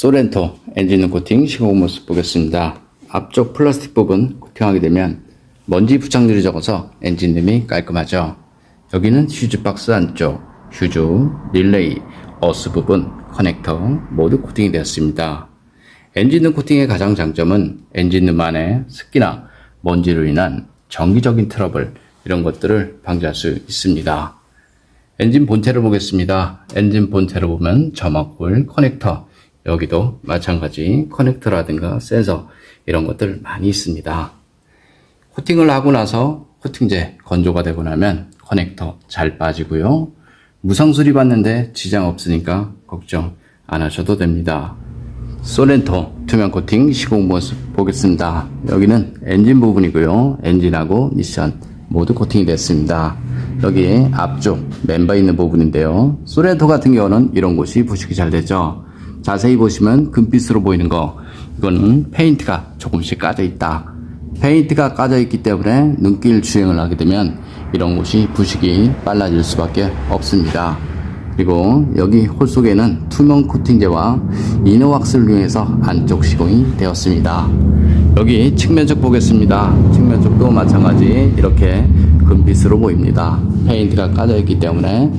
소렌토 엔진 코팅 시공 모습 보겠습니다. 앞쪽 플라스틱 부분 코팅하게 되면 먼지 부착률이 적어서 엔진룸이 깔끔하죠. 여기는 휴즈 박스 안쪽, 휴즈, 릴레이, 어스 부분, 커넥터 모두 코팅이 되었습니다. 엔진룸 코팅의 가장 장점은 엔진룸 안에 습기나 먼지로 인한 정기적인 트러블 이런 것들을 방지할 수 있습니다. 엔진 본체를 보겠습니다. 엔진 본체를 보면 점막홀, 커넥터, 여기도 마찬가지 커넥터라든가 센서 이런 것들 많이 있습니다. 코팅을 하고 나서 코팅제 건조가 되고 나면 커넥터 잘 빠지고요. 무상 수리 받는데 지장 없으니까 걱정 안 하셔도 됩니다. 소렌토 투명 코팅 시공 모습 보겠습니다. 여기는 엔진 부분이고요. 엔진하고 미션 모두 코팅이 됐습니다. 여기 앞쪽 멤버 있는 부분인데요. 소렌토 같은 경우는 이런 곳이 부식이 잘 되죠. 자세히 보시면 금빛으로 보이는 거 이거는 페인트가 조금씩 까져 있다. 페인트가 까져 있기 때문에 눈길 주행을 하게 되면 이런 곳이 부식이 빨라질 수밖에 없습니다. 그리고 여기 홀 속에는 투명 코팅제와 이너왁스를 이용해서 안쪽 시공이 되었습니다. 여기 측면적 보겠습니다. 측면적도 마찬가지 이렇게 금빛으로 보입니다. 페인트가 까져 있기 때문에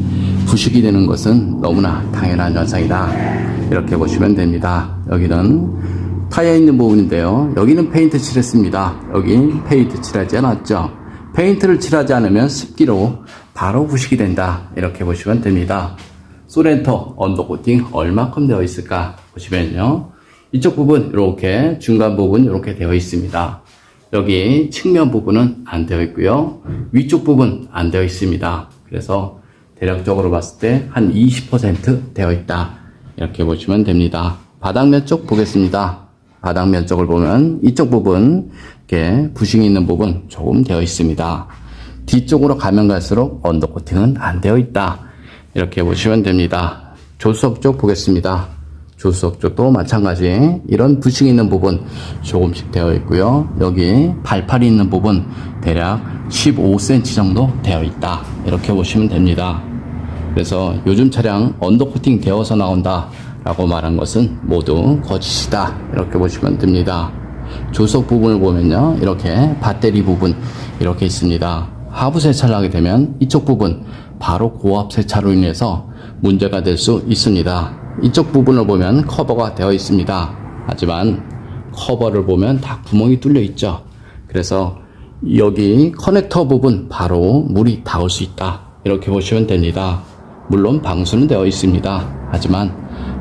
부식이 되는 것은 너무나 당연한 현상이다. 이렇게 보시면 됩니다. 여기는 타이어 있는 부분인데요. 여기는 페인트 칠했습니다. 여기 페인트 칠하지 않았죠. 페인트를 칠하지 않으면 습기로 바로 부식이 된다. 이렇게 보시면 됩니다. 소렌토 언더 코팅 얼마큼 되어 있을까 보시면요. 이쪽 부분 이렇게 중간 부분 이렇게 되어 있습니다. 여기 측면 부분은 안 되어 있고요. 위쪽 부분 안 되어 있습니다. 그래서 대략적으로 봤을 때 한 20% 되어 있다. 이렇게 보시면 됩니다. 바닥면 쪽 보겠습니다. 바닥면 쪽을 보면 이쪽 부분 이렇게 부싱이 있는 부분 조금 되어 있습니다. 뒤쪽으로 가면 갈수록 언더 코팅은 안 되어 있다. 이렇게 보시면 됩니다. 조수석 쪽 보겠습니다. 조수석 쪽도 마찬가지 이런 부싱 있는 부분 조금씩 되어 있고요. 여기 발판이 있는 부분 대략 15cm 정도 되어 있다. 이렇게 보시면 됩니다. 그래서 요즘 차량 언더코팅 되어서 나온다 라고 말한 것은 모두 거짓이다. 이렇게 보시면 됩니다. 조석 부분을 보면요. 이렇게 배터리 부분 이렇게 있습니다. 하부 세차를 하게 되면 이쪽 부분 바로 고압 세차로 인해서 문제가 될 수 있습니다. 이쪽 부분을 보면 커버가 되어 있습니다. 하지만 커버를 보면 다 구멍이 뚫려 있죠. 그래서 여기 커넥터 부분 바로 물이 닿을 수 있다. 이렇게 보시면 됩니다 물론 방수는 되어 있습니다. 하지만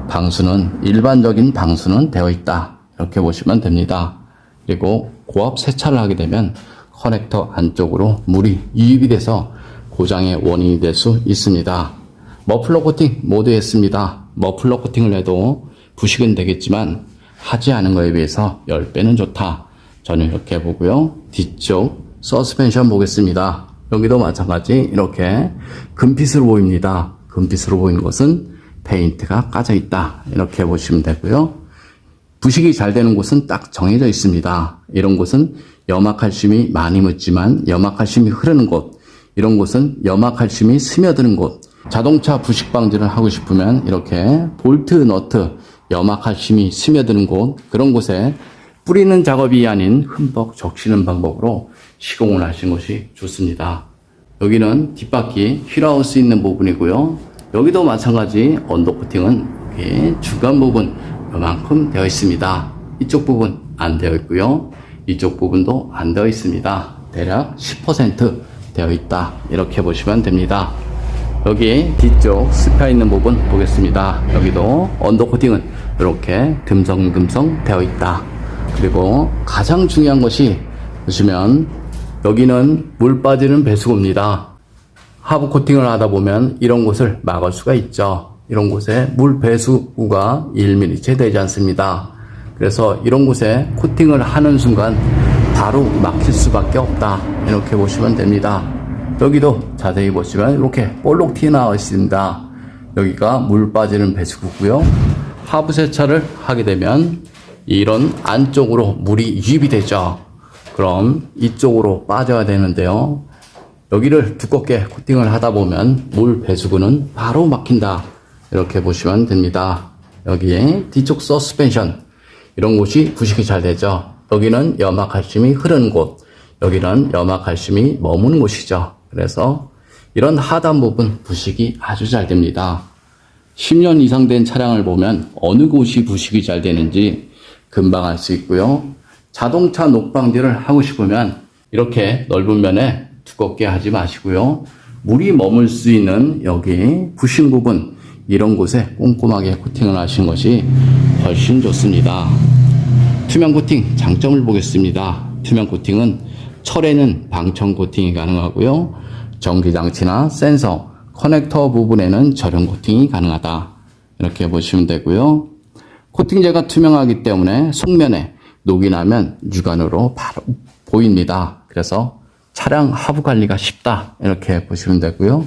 방수는 일반적인 방수는 되어 있다. 이렇게 보시면 됩니다. 그리고 고압 세차를 하게 되면 커넥터 안쪽으로 물이 유입이 돼서 고장의 원인이 될 수 있습니다. 머플러 코팅 모두 했습니다. 머플러 코팅을 해도 부식은 되겠지만 하지 않은 거에 비해서 10배는 좋다. 저는 이렇게 보고요. 뒤쪽 서스펜션 보겠습니다. 여기도 마찬가지 이렇게 금빛으로 보입니다. 금빛으로 보이는 것은 페인트가 까져 있다. 이렇게 보시면 되고요. 부식이 잘 되는 곳은 딱 정해져 있습니다. 이런 곳은 염화칼슘이 많이 묻지만 염화칼슘이 흐르는 곳, 이런 곳은 염화칼슘이 스며드는 곳, 자동차 부식 방지를 하고 싶으면 이렇게 볼트, 너트, 염화칼슘이 스며드는 곳, 그런 곳에 뿌리는 작업이 아닌 흠뻑 적시는 방법으로 시공을 하시는 것이 좋습니다. 여기는 뒷바퀴 휠하우스 있는 부분이고요. 여기도 마찬가지 언더 코팅은 이렇게 중간 부분 요만큼 되어 있습니다. 이쪽 부분 안 되어 있고요. 이쪽 부분도 안 되어 있습니다. 대략 10% 되어 있다. 이렇게 보시면 됩니다. 여기 뒤쪽 스파 있는 부분 보겠습니다. 여기도 언더 코팅은 이렇게 듬성듬성 되어 있다. 그리고 가장 중요한 것이 보시면 여기는 물 빠지는 배수구입니다. 하부 코팅을 하다 보면 이런 곳을 막을 수가 있죠. 이런 곳에 물 배수구가 1mm째 되지 않습니다. 그래서 이런 곳에 코팅을 하는 순간 바로 막힐 수밖에 없다. 이렇게 보시면 됩니다. 여기도 자세히 보시면 이렇게 볼록 튀어나와 있습니다. 여기가 물 빠지는 배수구고요. 하부 세차를 하게 되면 이런 안쪽으로 물이 유입이 되죠. 그럼 이쪽으로 빠져야 되는데요. 여기를 두껍게 코팅을 하다 보면 물 배수구는 바로 막힌다. 이렇게 보시면 됩니다. 여기 뒤쪽 서스펜션 이런 곳이 부식이 잘 되죠. 여기는 염화칼슘이 흐르는 곳, 여기는 염화칼슘이 머무는 곳이죠. 그래서 이런 하단 부분 부식이 아주 잘 됩니다. 10년 이상 된 차량을 보면 어느 곳이 부식이 잘 되는지 금방 알수 있고요. 자동차 녹방지를 하고 싶으면 이렇게 넓은 면에 두껍게 하지 마시고요. 물이 머물 수 있는 여기 부식 부분 이런 곳에 꼼꼼하게 코팅을 하시는 것이 훨씬 좋습니다. 투명 코팅 장점을 보겠습니다. 투명 코팅은 철에는 방청 코팅이 가능하고요. 전기 장치나 센서, 커넥터 부분에는 절연 코팅이 가능하다. 이렇게 보시면 되고요. 코팅제가 투명하기 때문에 속면에 녹이 나면 육안으로 바로 보입니다. 그래서 차량 하부 관리가 쉽다. 이렇게 보시면 되고요.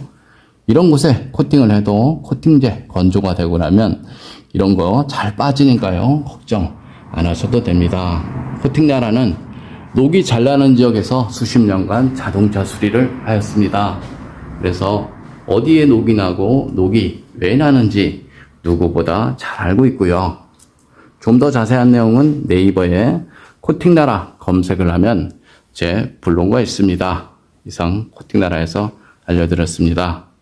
이런 곳에 코팅을 해도 코팅제 건조가 되고 나면 이런 거 잘 빠지니까요. 걱정 안 하셔도 됩니다. 코팅 나라는 녹이 잘 나는 지역에서 수십 년간 자동차 수리를 하였습니다. 그래서 어디에 녹이 나고 녹이 왜 나는지 누구보다 잘 알고 있고요. 좀 더 자세한 내용은 네이버에 코팅나라 검색을 하면 제 블로그가 있습니다. 이상 코팅나라에서 알려드렸습니다.